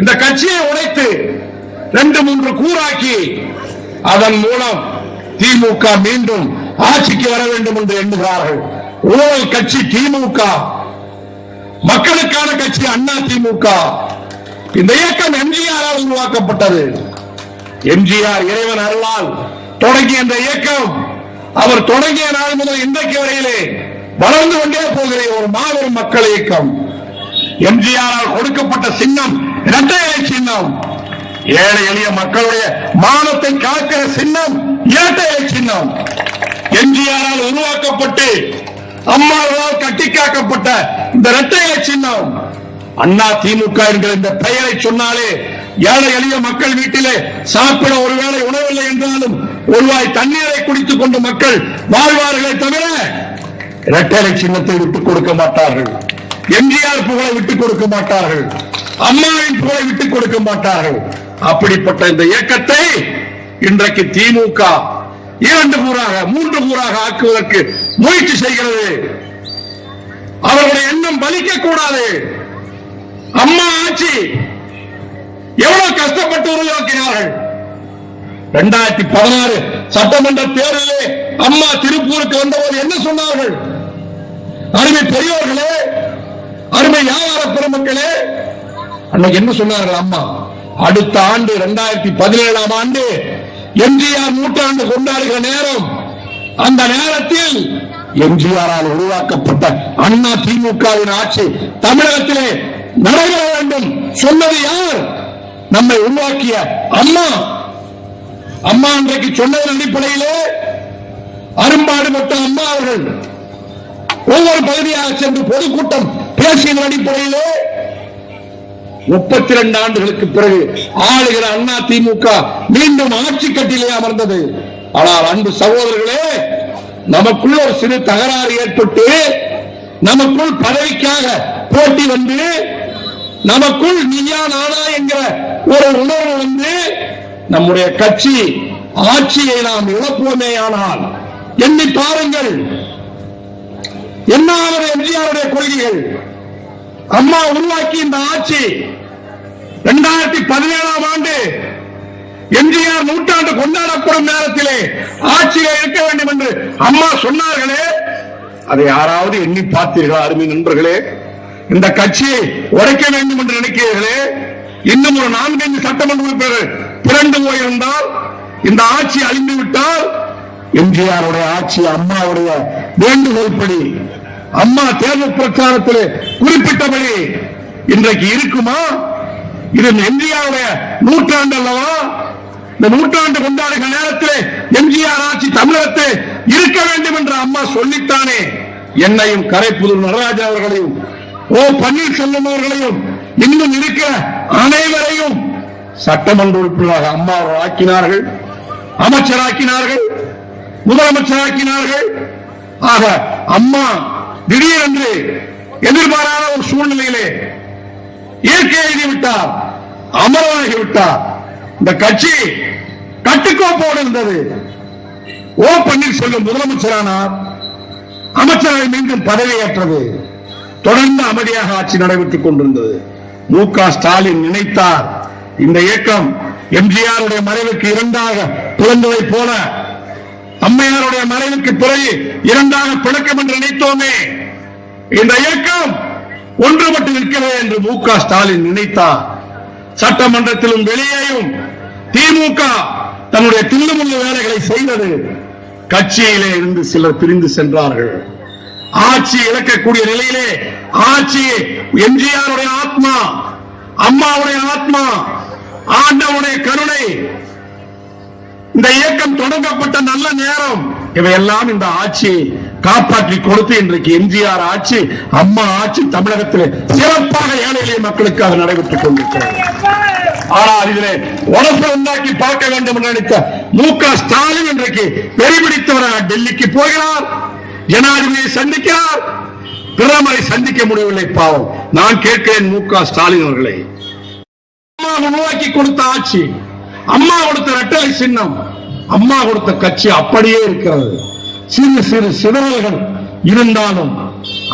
இந்த கட்சியை உடைத்து ரெண்டு மூன்று கூறாக்கி அதன் மூலம் திமுக மீண்டும் ஆட்சிக்கு வர வேண்டும் என்று எண்ணுகிறார்கள். ஊழல் கட்சி திமுக மக்களுக்கான கட்சி அண்ணா திமுக. இந்த இயக்கம் எம்ஜிஆரால் உருவாக்கப்பட்டது. எம்ஜிஆர் இறைவன் அருளால் தொடங்கிய இந்த இயக்கம் அவர் தொடங்கிய நாள் முதல் இன்றைக்கு வரையிலே வளர்ந்து கொண்டே போகிற ஒரு மாபெரும் மக்கள் இயக்கம். எம்ஜிஆரால் கொடுக்கப்பட்ட சின்னம் இரட்டையிலை சின்னம். ஏழை எளிய மக்களுடைய மானத்தை காக்கிற சின்னம் இரட்டையிலை சின்னம். எம்ஜிஆரால் உருவாக்கப்பட்டு அம்மாவால் கட்டி காக்கப்பட்ட இந்த இரட்டையிலை சின்னம். அண்ணா திமுக என்கிற இந்த பெயரை சொன்னாலே ஏழை எளிய மக்கள் வீட்டிலே சாப்பிட ஒருவேளை உணவில்லை என்றாலும் ஒருவாய் தண்ணீரை குடித்துக் கொண்டு மக்கள் வாழ்வார்களே தவிர இரட்டை சின்னத்தை விட்டுக் கொடுக்க மாட்டார்கள். எம்ஜிஆர் புகழை விட்டுக் கொடுக்க மாட்டார்கள். அம்மாவின் புகழை விட்டுக் கொடுக்க மாட்டார்கள். அப்படிப்பட்ட இந்த இயக்கத்தை இன்றைக்கு திமுக இரண்டு கூறாக மூன்று கூறாக ஆக்குவதற்கு முயற்சி செய்கிறது. அவர்களுடைய எண்ணம் பலிக்க கூடாது அம்மா ஆட்சி எவ்வளவு கஷ்டப்பட்டு உருவாக்கினார்கள். இரண்டாயிரத்தி பதினாறு சட்டமன்ற தேர்தலில் அம்மா திருப்பூருக்கு வந்தபோது என்ன சொன்னார்கள்? அருமை பெரியோர்களே அருமை வியாபார பெருமக்களே அன்னைக்கு என்ன சொன்னார்கள் அம்மா? அடுத்த ஆண்டு இரண்டாயிரத்தி பதினேழாம் ஆண்டு எம்ஜிஆர் நூற்றாண்டு கொண்டாடுகிற நேரம். அந்த நேரத்தில் எம்ஜிஆரால் உருவாக்கப்பட்ட அண்ணா திமுகவின் ஆட்சி தமிழகத்திலே நடைபெற வேண்டும் சொன்னது யார்? நம்மை உருவாக்கிய அம்மா. அம்மா அன்றைக்கு சொன்னதன் அடிப்படையிலே அரும்பாடுபட்ட அம்மா அவர்கள் ஒவ்வொரு பகுதியாக சென்று பொதுக்கூட்டம் பேசியதன் அடிப்படையிலே முப்பத்தி ரெண்டு ஆண்டுகளுக்கு பிறகு ஆளுகிற அண்ணா திமுக மீண்டும் ஆட்சி கட்டிலே அமர்ந்தது. ஆனால் அன்பு சகோதரர்களே நமக்குள்ள ஒரு சிறு தகராறு ஏற்பட்டு நமக்குள் பதவிக்காக போட்டி வந்து நமக்குள் நீயா நானா என்கிற ஒரு உணர்வு வந்து நம்முடைய கட்சி ஆட்சியை நாம் இழப்போமே ஆனால் எண்ணி பாருங்கள். என்ன எம்ஜிஆருடைய கொள்கைகள்? அம்மா உருவாக்கி இந்த ஆட்சி இரண்டாயிரத்தி பதினேழாம் ஆண்டு எம்ஜிஆர் நூற்றாண்டு கொண்டாடப்படும் நேரத்திலே ஆட்சியில் இருக்க வேண்டும் என்று அம்மா சொன்னார்களே. அதை யாராவது எண்ணி பார்த்தீர்களா அருமை நண்பர்களே? இந்த கட்சியை உடைக்க வேண்டும் என்று நினைக்கிறீர்களே? இன்னும் ஒரு நான்கைந்து சட்டமன்ற உறுப்பினர்கள் பிறந்து போயிருந்தால் இந்த ஆட்சி அழிந்து விட்டால் எம்ஜிஆருடைய ஆட்சி அம்மாவுடைய வேண்டுகோள்படி அம்மா தேர்தல் பிரச்சாரத்தில் குறிப்பிட்டபடி இன்றைக்கு இருக்குமா? இது எம்ஜிஆருடைய நூற்றாண்டு அல்லவா? இந்த நூற்றாண்டு கொண்டாடுகிற நேரத்தில் எம்ஜிஆர் ஆட்சி தமிழகத்தில் இருக்க வேண்டும் என்று அம்மா சொல்லித்தானே. என்னையும் கரைப்புதூர் நடராஜா அவர்களையும் ஓ பன்னீர்செல்வம் அவர்களையும் இன்னும் இருக்கிற அனைவரையும் சட்டமன்ற உறுப்பினராக அம்மா அவர்கள் ஆக்கினார்கள் அமைச்சராக்கினார்கள் முதலமைச்சராக்கினார்கள். ஆக அம்மா திடீரென்று எதிர்பாராத ஒரு சூழ்நிலையிலே இயற்கை எழுதி விட்டார் இந்த கட்சி கட்டுக்கோப்போடு இருந்தது. ஓ பன்னீர்செல்வம் முதலமைச்சரானார். அமைச்சரவை மீண்டும் பதவியேற்றது. தொடர்ந்து அமைதியாக ஆட்சி நடைபெற்றுக் கொண்டிருந்தது. மு க ஸ்டாலின் நினைத்தார் இந்த இயக்கம் எம்ஜிஆருடைய மறைவுக்கு இரண்டாக பிறந்ததை போல அம்மையாருடைய மறைவுக்கு பிறகு இரண்டாக பிளக்கம் என்று நினைத்தோமே. இந்த இயக்கம் ஒன்றுபட்டு நிற்கிறது என்று மு க ஸ்டாலின் நினைத்தார். சட்டமன்றத்திலும் வெளியேயும் திமுக தன்னுடைய தில்லுமுள்ளு வேலைகளை செய்தது. கட்சியிலே இருந்து சிலர் பிரிந்து சென்றார்கள். ஆட்சி இழக்கக்கூடிய நிலையிலே ஆட்சி எம்ஜிஆருடைய ஆத்மா அம்மாவுடைய ஆத்மா ஆண்டவுடைய கருணை. இந்த இயக்கம் தொடங்கப்பட்ட நல்ல நேரம். இவையெல்லாம் இந்த ஆட்சியை காப்பாற்றி கொடுத்து இன்றைக்கு எம்ஜிஆர் ஆட்சி அம்மா ஆட்சி தமிழகத்திலே சிறப்பாக ஏழை எளிய மக்களுக்காக நடைபெற்றுக் கொண்டிருக்கிறது. ஆனால் இதிலே உடம்பு உண்டாக்கி பார்க்க வேண்டும் என்று நினைத்த மு க ஸ்டாலின் இன்றைக்கு வெறிபிடித்தவராக டெல்லிக்கு போகிறார் ஜனாதிபதியை சந்திக்கிறார் பிரதமரை சந்திக்க முடியவில்லை பாவம். நான் கேட்கிறேன் மு க ஸ்டாலின் அவர்களை. உருவாக்கி கொடுத்த ஆட்சி அம்மா கொடுத்த ரெட்டலை சின்னம் அம்மா கொடுத்த கட்சி அப்படியே இருக்கிறது. சிறு சிறு சிதறல்கள் இருந்தாலும்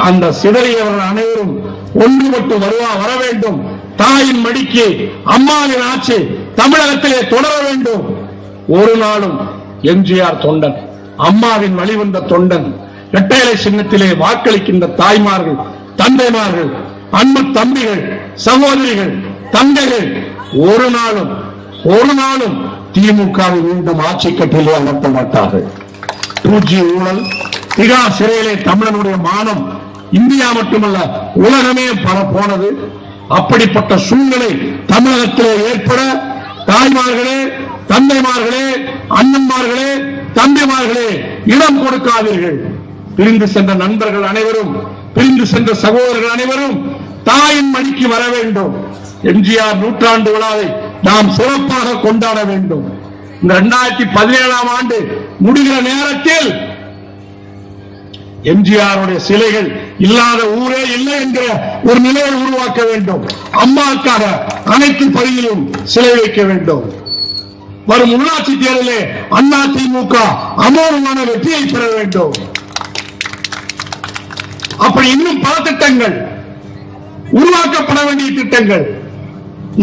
அந்த சிதறியவர்கள் அனைவரும் ஒன்றுபட்டு வருவா வர வேண்டும். தாயின் மடிக்கு அம்மாவின் ஆட்சி தமிழகத்திலே தொடர வேண்டும். ஒரு நாளும் எம்ஜிஆர் தொண்டன் அம்மாவின் வழிவந்த தொண்டன் இரட்டைலை சின்னத்திலே வாக்களிக்கின்ற தாய்மார்கள் தந்தைமார்கள் அன்பு தம்பிகள் சகோதரிகள் தங்கைகள் ஒரு நாளும் ஒரு நாளும் திமுகவை மீண்டும் ஆட்சி கட்டிலே அமர்த்த மாட்டார்கள். டூ ஊழல். திகா சிறையிலே தமிழனுடைய மானம் இந்தியா மட்டுமல்ல உலகமே பல போனது. அப்படிப்பட்ட சூழ்நிலை தமிழகத்திலே ஏற்பட தாய்மார்களே தந்தைமார்களே அண்ணன்மார்களே தம்பிமார்களே இடம் கொடுக்காதீர்கள். பிரிந்து சென்ற நண்பர்கள் அனைவரும் பிரிந்து சென்ற சகோதரர்கள் அனைவரும் தாயின் மணிக்கு வர வேண்டும். எம்ஜிஆர் நூற்றாண்டு விழாவை நாம் சிறப்பாக கொண்டாட வேண்டும். இந்த இரண்டாயிரத்தி பதினேழாம் ஆண்டு முடிகிற நேரத்தில் எம்ஜிஆருடைய சிலைகள் இல்லாத ஊரே இல்லை என்கிற ஒரு நிலையை உருவாக்க வேண்டும். அம்மாவுக்காக அனைத்து பகுதியிலும் சிலை வைக்க வேண்டும். வரும் உள்ளாட்சி தேர்தலிலே அண்ணா திமுக அமோகமான வெற்றியை பெற வேண்டும். அப்படி இன்னும் பல திட்டங்கள் உருவாக்கப்பட வேண்டிய திட்டங்கள்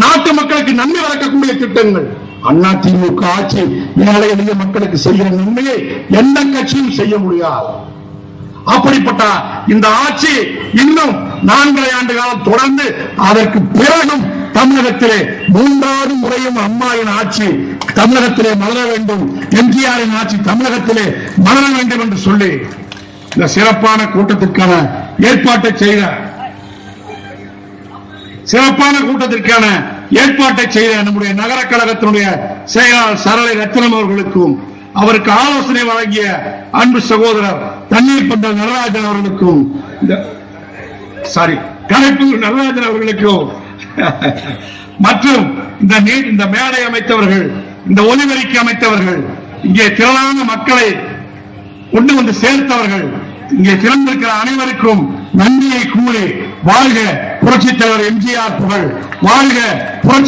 நாட்டு மக்களுக்கு நன்மை வளர்க்கக்கூடிய திட்டங்கள் அண்ணா திமுக ஆட்சி ஏழை எளிய மக்களுக்கு செய்கிற நன்மையை எந்த கட்சியும் செய்ய முடியாது. அப்படிப்பட்ட இந்த ஆட்சி இன்னும் நான்கரை ஆண்டு காலம் தொடர்ந்து அதற்கு பிறகும் தமிழகத்திலே மூன்றாவது முறையும் அம்மாவின் ஆட்சி தமிழகத்திலே மலர வேண்டும் எம்ஜிஆரின் ஆட்சி தமிழகத்திலே மலர வேண்டும் என்று சொல்லி இந்த சிறப்பான கூட்டத்திற்கான ஏற்பாட்டை செய்த சிறப்பான கூட்டத்திற்கான ஏற்பாட்டை செய்த நம்முடைய நகர கழகத்தினுடைய செயலாளர் சரளை ரத்னம் அவர்களுக்கும் அவருக்கு ஆலோசனை வழங்கிய அன்பு சகோதரர் தண்ணீர் பண்ட நடராஜன் அவர்களுக்கும் இந்த- சாரி கலைப்பூர் நடராஜன் அவர்களுக்கும் மற்றும் இந்த நீட் இந்த மேடை அமைத்தவர்கள் இந்த ஒலிபெருக்கி அமைத்தவர்கள் இங்கே திரளான மக்களை கொண்டு வந்து சேர்த்தவர்கள் இங்கே திறந்திருக்கிற அனைவருக்கும் நன்றியை கூறி வாழ்க புரட்சித் தலைவர் எம்ஜிஆர் புகழ். வாழ்க புரட்சி